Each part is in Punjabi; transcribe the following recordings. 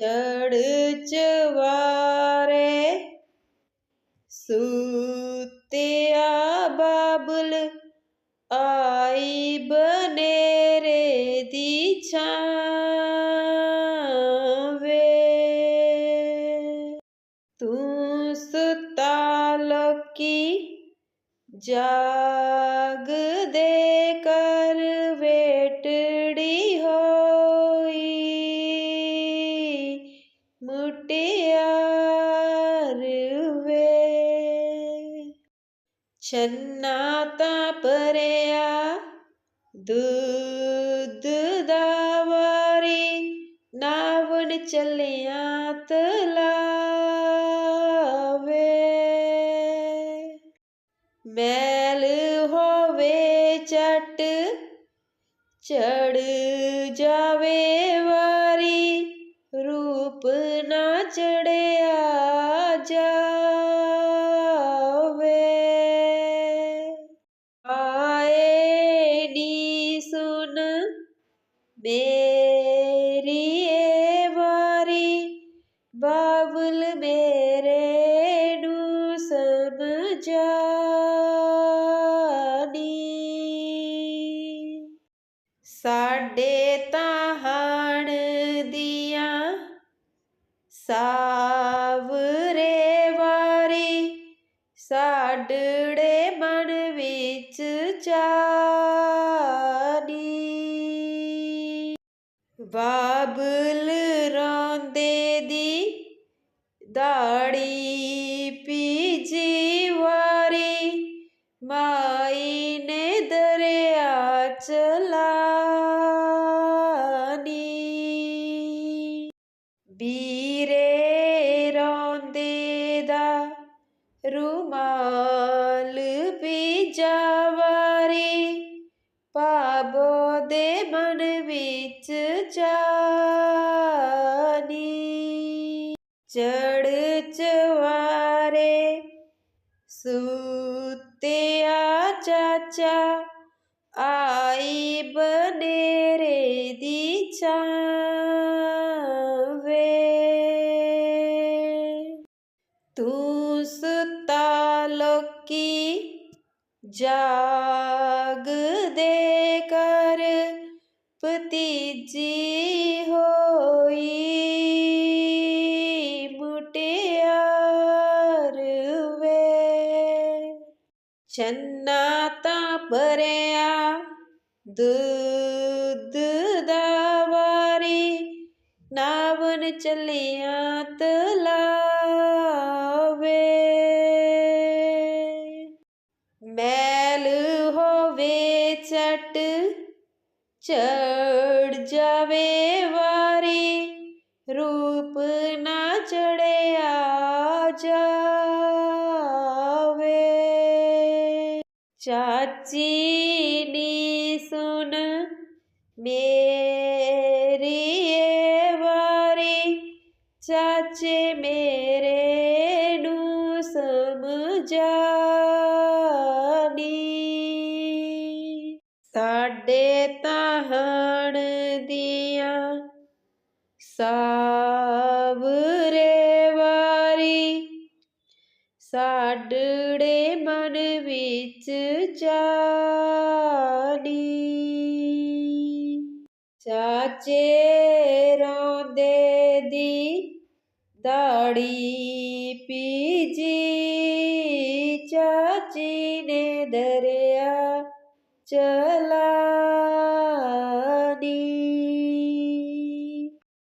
ਚੜ ਚਵਾਰੇ ਸੂਤਿਆ ਬਾਬਲ ਆਈ ਬਨੇਰੇ ਦੀ ਛਾਵੇਂ। ਤੂੰ ਸੁਤਾ ਲੋਕੀ ਜਾਗ ਦੇ ਮੁਟਿਆਰ ਵੇ। ਛੰਨਾ ਤਾਂ ਪਰਿਆ ਦੁੱਧ ਦਾ ਵਾਰੀ, ਨਾਵਣ ਚੱਲਿਆ ਤਲਾਵੇ। ਮੈਲ ਹੋਵੇ ਚਟ ਚੜ ਜਾਵੇ ਵਾਰੀ, ਰੂਪ ਨਾ ਚੜਿਆ ਜਾਵੇ। ਆਏ ਨੀ ਸੁਨ ਮੇਰੀ ਏ ਵਾਰੀ ਬਾਬਲ ਮੇਰੇ ਨੂੰ ਸਮਝਾਨੀ ਸਾਡੇ ਤਾਂ ਸਾਵਰੇ ਵਾਰੀ, ਸਾਡੜੇ ਮਨ ਵਿੱਚ ਜਾਣੀ ਬਾਬਲ ਰੋਂਦੇ ਦੀ ਦਾੜੀ ਪੀਜੀ ਵਾਰੀ, ਮਾਈ ਨੇ ਦਰਿਆ ਚਲਾਨੀ। ਵੀਰੇ ਪੀਜਾ ਵਾਰੀ ਪਾਬੋ ਦੇ ਮਨ ਵਿੱਚ ਚਾਨੀ ਚੜ ਚਵਾਰੇ ਸੁਤਿਆ ਚਾਚਾ, ਆਈ ਬਨੇਰੇ ਦੀ ਛਾਵੇਂ। ਤੂੰ ਸੁਤਾ ਲੋਕੀ ਜਾਗ ਦੇ ਕਰ ਭਤੀਜੀ ਹੋਈ ਮੁਟਿਆਰ ਵੇ। ਛੰਨਾ ਤਾਂ ਭਰਿਆ ਦੁੱਧ ਦਾ ਵਾਰੀ, ਨਾਵਨ ਚੱਲਿਆ ਤਲਾਵੇ ਚਟ ਚੜ ਜਾਵੇ ਵਾਰੀ ਰੂਪ ਨਾ ਚੜਿਆ ਜਾਵੇ। ਚਾਚੀ ਨੀ ਸੁਨ ਮੇ ਸਾਡੇ ਤਾਂ ਹਾਣ ਦੀਆਂ ਸਾਵਰੇ ਵਾਰੀ ਸਾਡੜੇ ਮਨ ਵਿੱਚ ਚਾਨੀ ਚਾਚੇ ਰੋਂਦੇ ਦੀ ਦਾੜੀ ਪੀਜੀ, ਚਾਚੀ ਨੇ ਦਰਿਆ ਚਲਾਨੀ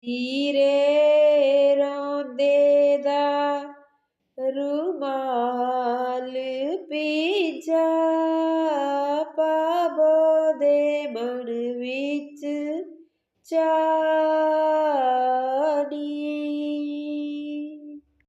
ਹੀਰੇ ਰੋਂਦੇ ਦਾ ਰੁਮਾਲ ਪੀਜਾ ਪਾਬੋ ਦੇ ਮਨ ਵਿੱਚ ਚਾਨੀ